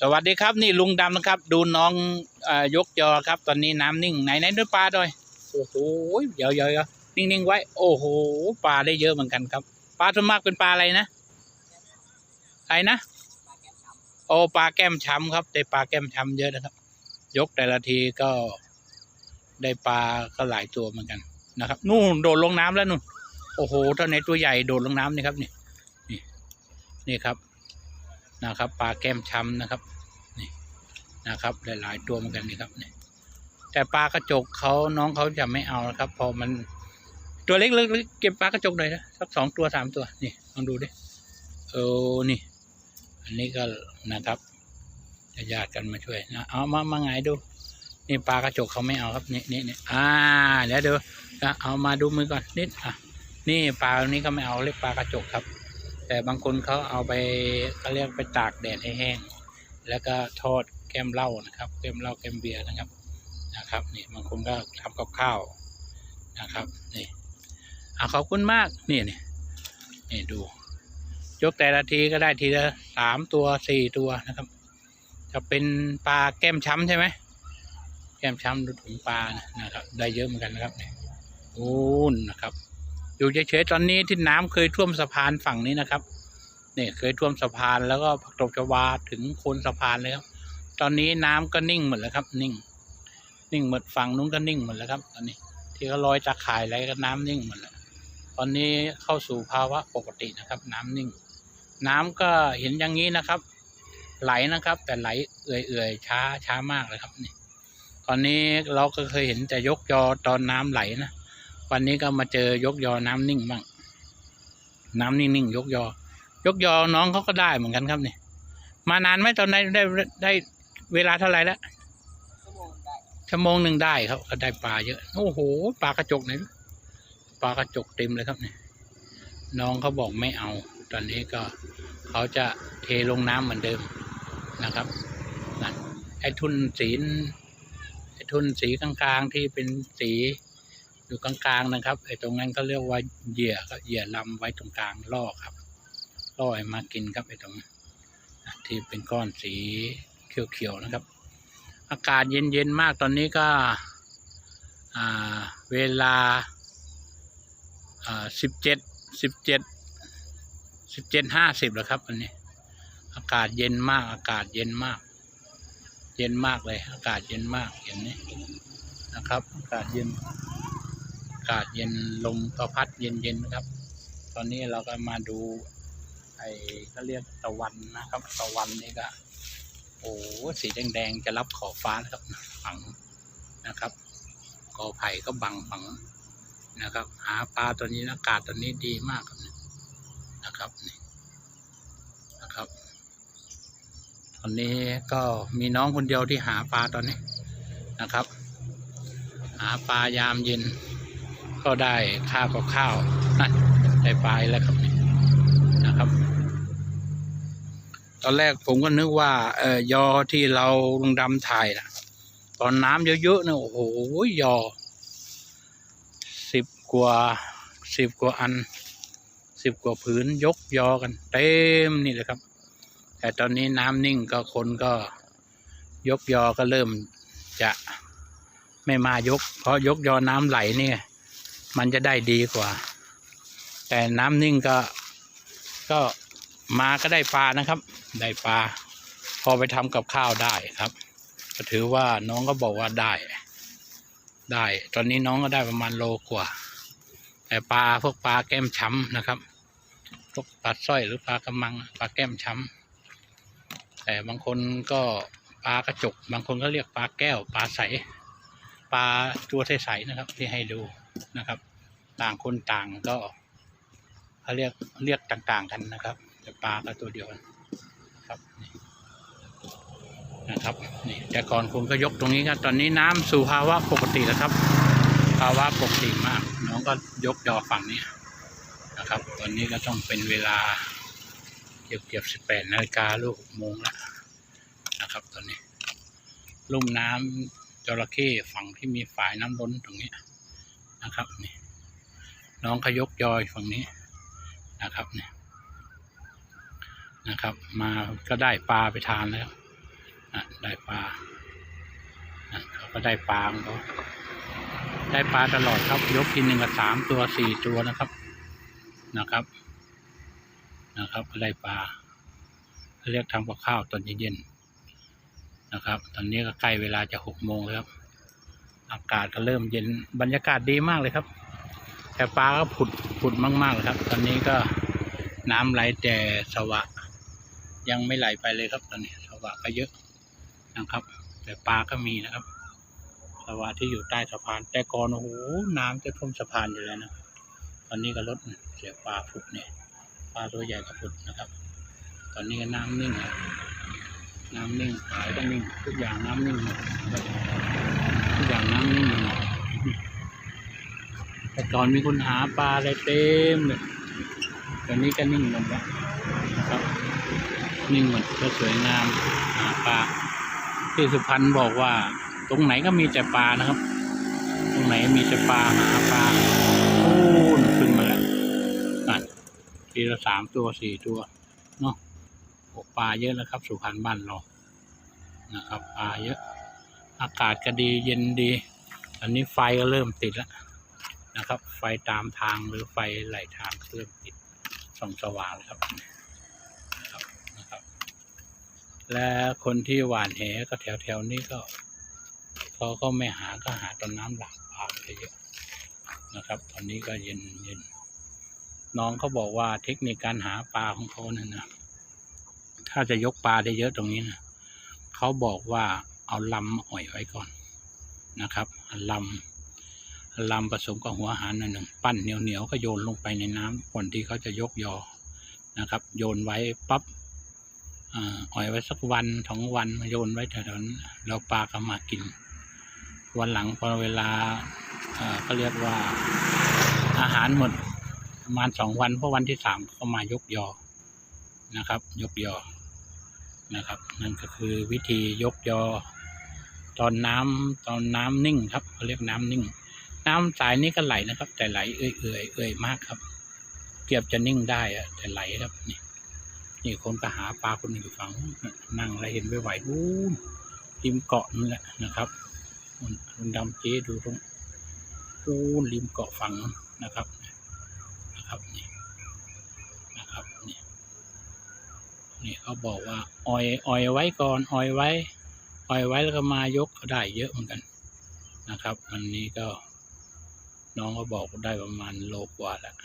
สวัสดีครับนี่ลุงดำนะครับ ดูน้องอยกยอครับ ตอนนี้น้ำนิ่งไหนไหนด้วยปลาด้วยโอ้โหเดี๋ยเยวเดี๋ยวนิ่งไว้ โอ้โหปลาได้เยอะเหมือนกันครับปลาส่วนมากเป็นปลาอะไรนะอะไรนะโอ้ปลาแก้มช้ำครับได้ปลาแก้มช้ำเยอะนะครับ ยกแต่ละทีก็ได้ปลาก็หลายตัวเหมือนกันนะครับ นู่นโดดลงน้ำแล้วนู่นโอ้โหตอนไหนตัวใหญ่โดดลงน้ำนี่ครับนี่นี่นี่ครับ นะครับปลาแก้มช้ำนะครับนี่นะครับหลาย ๆ ตัวเหมือนกันนี่ครับนี่แต่ปลากระจกเขาน้องเขาจะไม่เอานะครับ พอมันตัวเล็กๆเก็บปลากระจกหน่อยนะสักสองตัวสามตัวนี่ลองดูดิเออนี่ อันนี้ก็นะครับญาติกันมาช่วยนะเอามามาไงายดูนี่ปลากระจกเขาไม่เอาครับนี่นี่นี่อ่าเดี๋ยวเดี๋ยวเอามาดูมือก่อนนิดอะนี่ปลาตัวนี้ก็ไม่เอาเรียกปลากระจกครับ แต่บางคนเขาเอาไปเขาเรียกไปตากแดดให้แห้ง แล้วก็ทอดแก้มเหล้านะครับ แก้มเหล้าแก้มเบียร์นะครับ นะครับนี่บางคนก็ทำกับข้าวนะครับนี่อะขอบคุณมากนี่นี่นี่ดู ยกแต่ละทีก็ได้ทีละสามตัวสี่ตัวนะครับ จะเป็นปลาแก้มช้ำใช่ไหมแก้มช้ำดูถุงปลานะครับ ได้เยอะเหมือนกันนะครับนี่โอ้นนะครับ อยู่เฉยๆตอนนี้ที่น้ำเคยท่วมสะพานฝั่งนี้นะครับ เนี่ยเคยท่วมสะพานแล้วก็ผักตบชวาถึงโคนสะพานเลยครับ ตอนนี้น้ำก็นิ่งหมดแล้วครับ นิ่ง นิ่งหมดฝั่งนู้นก็นิ่งหมดแล้วครับ ตอนนี้ ที่เขาลอยตะข่ายอะไรก็น้ำนิ่งหมดแล้วตอนนี้เข้าสู่ภาวะปกตินะครับ น้ำนิ่ง น้ำก็เห็นอย่างนี้นะครับ ไหลนะครับ แต่ไหลเอื่อยๆช้าช้ามากเลยครับนี่ตอนนี้เราก็เคยเห็นแต่ยกยอตอนน้ำไหลนะ วันนี้ก็มาเจอยกยอน้ำนิ่งบ้างน้ำนิ่งๆยกยอ ยกยอน้องเขาก็ได้เหมือนกันครับนี่มานานไหมตอนนี้ได้ได้เวลาเท่าไหร่แล้วชั่วโมงหนึ่งได้ครับก็ได้ปลาเยอะโอ้โหปลากระจกไหนปลากระจกเต็มเลยครับเนี่ยน้องเขาบอกไม่เอา ตอนนี้ก็เขาจะเทลงน้ำเหมือนเดิมนะครับไอ้ทุนสีไอ้ทุนสีกลางๆที่เป็นสี อยู่กลางๆนะครับไอ้ตรงนั้นก็เรียกว่าเหยื่อก็เหยื่อลำไว้ตรงกลางล่อครับล่อให้มากินครับไอ้ตรงนั้ที่เป็นก้อนสีเขียวๆนะครับ อากาศเย็นๆมากตอนนี้ก็เวลาสิบเจ็ดสิบเจ็ดสิบเจ็ดห้าสิบแล้วครับอันนี้ อากาศเย็นมากอากาศเย็นมาก เย็นมากเลย อากาศเย็นมากอย่างนี้นะครับ อากาศเย็นากาศเย็นลมก็พัดเย็นๆนะครับ ตอนนี้เราก็มาดู ไอ้เขาเรียกตะวันนะครับ ตะวันนี่ก็โอ้สีแดงๆจะรับขอบฟ้าครับฝังนะครับกอไผ่ก็บังฝังนะครับ หาปลาตัวนี้อากาศตอนนี้ดีมากครับนะครับนี่นะครับ ตอนนี้ก็มีน้องคนเดียวที่หาปลาตอนนี้นะครับ หาปลายามเย็น ก็ได้ข้าวกับข้าวนั่นได้ปลาแล้วครับนี่นะครับ ตอนแรกผมก็นึกว่าเออยอที่เราลงดำถ่ายนะตอนน้ำเยอะๆนี่ยโอ้โหยอสิบกว่าสิบกว่าอันสิบกว่าผืนยกยอกัน เต็มนี่เลยครับ แต่ตอนนี้น้ำนิ่งก็คนก็ยกยอก็เริ่มจะไม่มายก เพราะยกยอน้ำไหลนี่ มันจะได้ดีกว่า แต่น้ำนิ่งก็ก็มาก็ได้ปลานะครับ ได้ปลา พอไปทำกับข้าวได้ครับ ก็ถือว่าน้องก็บอกว่าได้ ได้ ตอนนี้น้องก็ได้ประมาณโลกว่า แต่ปลาพวกปลาแก้มช้ำนะครับ พวกปลาสร้อยหรือปลากระมัง ปลาแก้มช้ำแต่บางคนก็ปลากระจก บางคนก็เรียกปลาแก้ว ปลาใส ปลาตัวใสๆนะครับ ที่ให้ดู นะครับ ต่างคนต่างก็เขาเรียกเรียกต่างๆกันนะครับ แต่ปลาก็ตัวเดียวกันครับนะครับนี่แต่ก่อนคุณก็ยกตรงนี้ครับตอนนี้น้ำสู่ภาวะปกติแล้วครับ ภาวะปกติมาก น้องก็ยกยอฝั่งนี้นะครับ ตอนนี้ก็ต้องเป็นเวลาเกือบเกือบสิบแปดนาฬิกาลูกโมงแล้วนะครับ ตอนนี้ลุ่มน้ำจระเข้ฝั่งที่มีฝายน้ำล้นตรงนี้ นะครับนี่น้องก็ยกยอยฝั่งนี้นะครับเนี่ยนะครับ มาก็ได้ปลาไปทานแล้วอะได้ปลาอะเขาก็ได้ปลาของเขาได้ปลาตลอดครับ ยกทีหนึ่งกับสามตัวสี่ตัวนะครับนะครับ นะครับก็ได้ปลาเขาเรียกทำกับข้าวตอนเย็นๆนะครับ ตอนนี้ก็ใกล้เวลาจะหกโมงแล้วครับ อากาศก็เริ่มเย็นบรรยากาศดีมากเลยครับ แต่ปลาก็ผุดผุดมากๆเลยครับ ตอนนี้ก็น้ำไหลแต่สวะ ยังไม่ไหลไปเลยครับตอนนี้สวะก็เยอะนะครับ แต่ปลาก็มีนะครับ สวะที่อยู่ใต้สะพาน แต่ก่อนโอ้โหน้ำจะท่วมสะพานอยู่แล้วนะตอนนี้ก็ลดเสียปลาผุดเนี่ยปลาตัวใหญ่ก็ผุดนะครับ ตอนนี้ก็น้ำนิ่งแล้ว น้ำนิ่งขายก็นิ่งทุกอย่างน้ำนิ่งหมดทุกอย่างน้ำนิ่งหมดแต่ก่อนมีคนหาปลาอะไรเต็มเลยตอนนี้ก็นิ่งหมดแล้วนะครับ นิ่งหมดก็สวยงามหาปลาที่สุพรรณบอกว่า ตรงไหนก็มีแต่ปลานะครับ ตรงไหนมีแต่ปลาหาปลาโอ้นขึ้นมาแล้วนั่นทีละสามตัวสี่ตัว ปลาเยอะแล้วครับ สุพรรณบ้านเรานะครับปลาเยอะ อากาศก็ดีเย็นดีอันนี้ไฟก็เริ่มติดแล้วนะครับ ไฟตามทางหรือไฟไหลทางเริ่มติดส่องสว่างแล้วครับนะครับ และคนที่หวานแหก็แถวแถวๆนี้ก็เขาก็ไม่หาก็หาตอนน้ำหลากปลาไปเยอะนะครับ ตอนนี้ก็เย็นเย็นน้องเขาบอกว่าเทคนิคการหาปลาของเขาเนี่ยนะ ถ้าจะยกปลาได้เยอะตรงนี้นะเขาบอกว่าเอาลำอ่อยไว้ก่อนนะครับลำลำผสมกับหัวหารหน่อยหนึ่งปั้นเหนียวๆก็โยนลงไปในน้ำก่อนที่เขาจะยกยอนะครับ โยนไว้ปั๊บอ่อยไว้สักวันสองวันโยนไว้แถวนั้นแล้วปลาก็มากิน วันหลังพอเวลาเอ่อเขาเรียกว่าอาหารหมดประมาณสองวันเพราะวันที่สามเขามายกยอนะครับ ยกยอ นะครับ นั่นก็คือวิธียกยอ ตอนน้ำตอนน้ำนิ่งครับเขาเรียกน้ำนิ่ง น้ำสายนี้ก็ไหลนะครับ แต่ไหลเอื่อยเอื่อยเอื่อยมากครับเกือบจะนิ่งได้อะแต่ไหลครับนี่นี่คนก็หาปลาคนหนึ่งอยู่ฝั่งนั่งอะไรเห็นไม่ไหวนู่นริมเกาะนั่นแหละนะครับนู่นลุงดำเจ๊ดูตรงนู่นริมเกาะฝั่งนะครับนี่นะครับนี่นี่ เขาบอกว่าออยออยไว้ก่อนออยไว้ออยไว้แล้วก็มายกก็ได้เยอะเหมือนกันนะครับ วันนี้ก็น้องก็บอกได้ประมาณโลกว่าแล้ว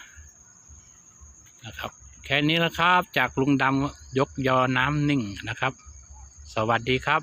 นะครับ แค่นี้แล้วครับ จากลุงดำยกยอน้ำนิ่งนะครับ สวัสดีครับ